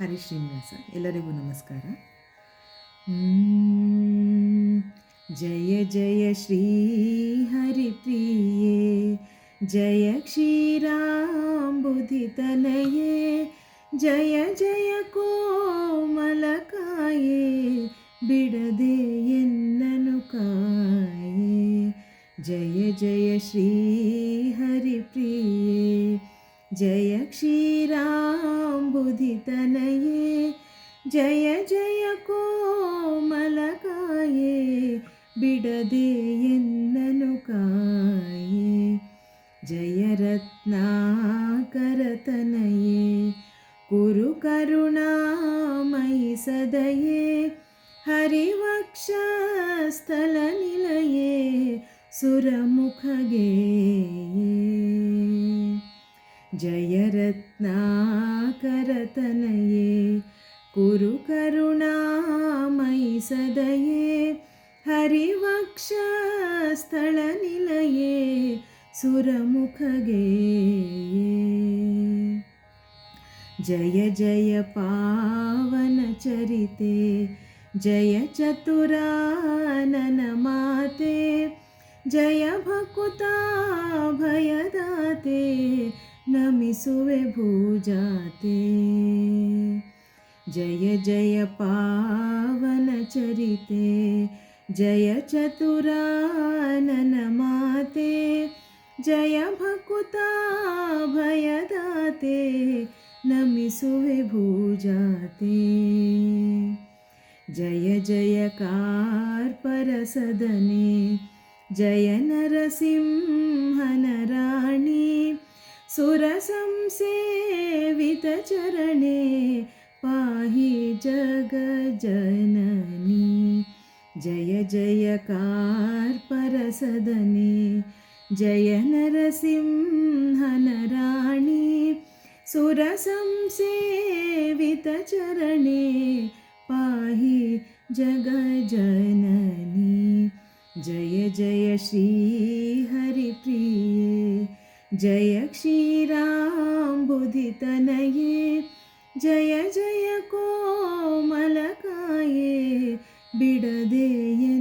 ಹರಿ ಶ್ರೀನಿವಾಸ, ಎಲ್ಲರಿಗೂ ನಮಸ್ಕಾರ. ಜಯ ಜಯ ಶ್ರೀ ಹರಿ ಹರಿಪ್ರಿಯೆ ಜಯ ಕ್ಷೀರಾಂಬುಧಿತನಯೇ ಜಯ ಜಯ ಕೋಮಲಕಾಯೇ, ಬಿಡದೆ ಎನ್ನನು ಕಾಯೇ, ಜಯ ಜಯ ಶ್ರೀ ಹರಿ ಹರಿಪ್ರಿಯೆ जय क्षीराम्बुधितनये जय जय कोमलकाये बिडदे बिडदेकाये जय रत्नाकरतनये कुरु करुणामयि सदये हरिवक्षस्थलनिलये सुरमुखगेये। जयरत्नाकरतनये कुरु करुणामयि सदये हरिवक्षस्थलनिलये सुरमुखगे जय जय पावनचरिते जय चतुराननमाते जय भकुता भयदाते नमिसुवे भूजाते। जय जय पावनचरिते जय चतुरानन माते जय भकुता भयदाते नमिसुवे भूजाते। भुजाते जय जयकार्परसदने जय नरसिंहनराणि सुरसंसेवितचरणे पाहि जगजननी। जय जयकार्परसदने जय नरसिंहनराणि। सुरसंसेवितचरणे पाहि जगजननी। जय जय श्रीहरिप्रिय। जय क्षीराम्बुधितनये जय जय कोमलकाये बिडदेये